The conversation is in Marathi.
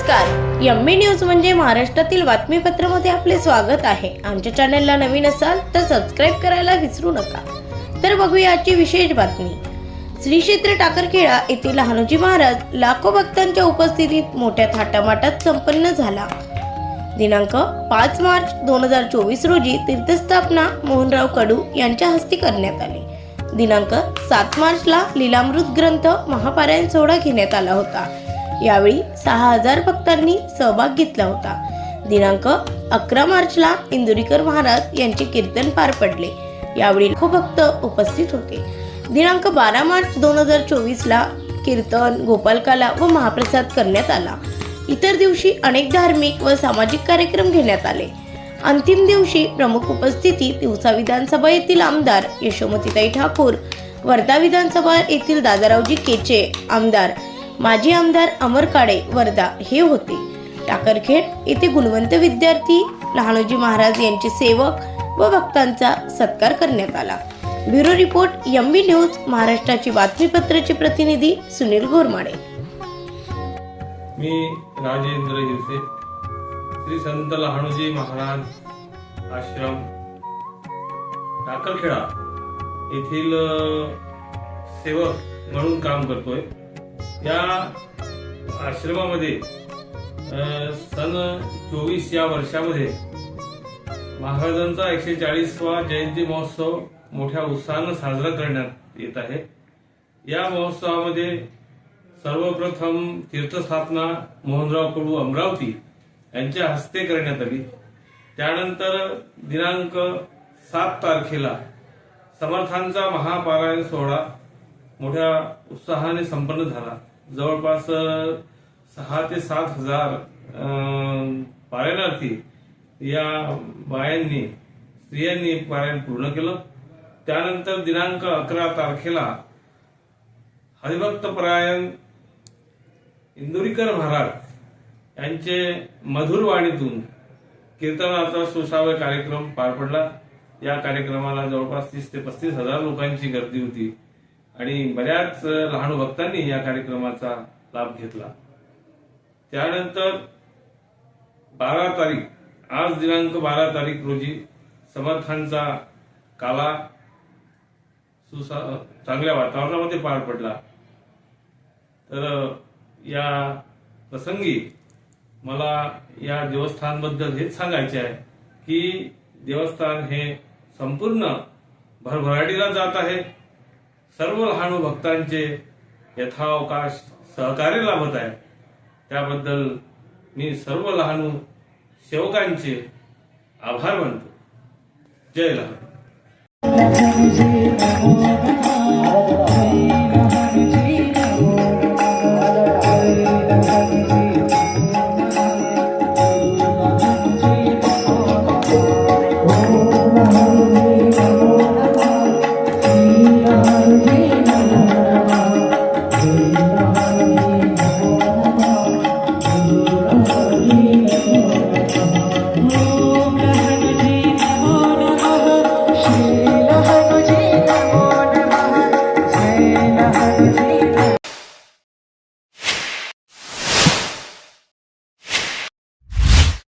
नमस्कार. यम्मी न्यूज म्हणजे महाराष्ट्रातील बातमीपत्रामध्ये आपले स्वागत आहे. आमच्या चॅनलला नवीन असाल तर सबस्क्राईब करायला विसरू नका. तर बघूया आजची विशेष बातमी. श्री क्षेत्र टाकरखेडा येथील लहानोजी महाराज लाखो भक्तांच्या उपस्थितीत मोठ्या थाटामाटात संपन्न झाला. दिनांक पाच मार्च दोन हजार चोवीस रोजी तीर्थस्थापना मोहनराव कडू यांच्या हस्ते करण्यात आली. दिनांक सात मार्चला लीलामृत ग्रंथ महापारायण सोहळा घेण्यात आला होता. यावेळी सहा हजार भक्तांनी सहभाग घेतला होता. दिनांक अकरा मार्चला इंदुरीकर महाराज यांचे कीर्तन पार पडले. यावेळी लाखो भक्त उपस्थित होते. दिनांक बारा मार्च दोन हजार चोवीसला कीर्तन गोपालकाला व महाप्रसाद करण्यात आला. इतर दिवशी अनेक धार्मिक व सामाजिक कार्यक्रम घेण्यात आले. अंतिम दिवशी प्रमुख उपस्थिती दिवसा विधानसभा येथील आमदार यशोमतीताई ठाकूर वर्धा विधानसभा येथील दादारावजी केचे आमदार माजी आमदार अमर काळे वर्धा हे होते. टाकरखेड येथे गुणवंत विद्यार्थी लहानोजी महाराज यांचे सेवक व भक्तांचा सत्कार करण्यात आला. ब्युरो रिपोर्ट एमबी न्यूज महाराष्ट्राची बातमीपत्राचे प्रतिनिधी सुनील घोरमाडे. मी राजेंद्र हिरसे श्री संत लहानोजी महाराज आश्रम टाकरखेडा येथील सेवक म्हणून काम करतोय. या आश्रमामध्ये सन चोवीस या वर्षामध्ये महाराजांचा एकशे चाळीसवा जयंती महोत्सव मोठ्या उत्साहानं साजरा करण्यात येत आहे. या महोत्सवामध्ये सर्वप्रथम तीर्थस्थापना मोहनराव कडू अमरावती यांच्या हस्ते करण्यात आली. त्यानंतर दिनांक सात तारखेला समर्थांचा महापारायण सोहळा मोठ्या उत्साहाने संपन्न झाला. जवळपास सहा ते सात हजार पारायणार्थी या बायांनी स्त्रियांनी पारायण पूर्ण केलं. त्यानंतर दिनांक अकरा तारखेला हरिभक्त परायण इंदुरीकर महाराज यांचे मधुर वाणीतून कीर्तनाचा सुश्राव्य कार्यक्रम पार पडला. या कार्यक्रमाला जवळपास तीस ते पस्तीस हजार लोकांची गर्दी होती. आणि बऱ्याच लहान भक्तांनी या कार्यक्रमाचा लाभ घेतला. त्यानंतर बारा तारीख आज दिनांक बारा तारीख रोजी समर्थांचा काला सुसा चांगल्या वातावरणामध्ये पार पडला. तर या प्रसंगी मला या देवस्थानबद्दल हेच सांगायचे आहे की देवस्थान हे संपूर्ण भरभराटीला जात आहे. सर्व लहान भक्तांचे यथावकाश सहकार्य लाभत आहे. त्याबद्दल मी सर्व लहान सेवकांचे आभार मानतो. जय लहान.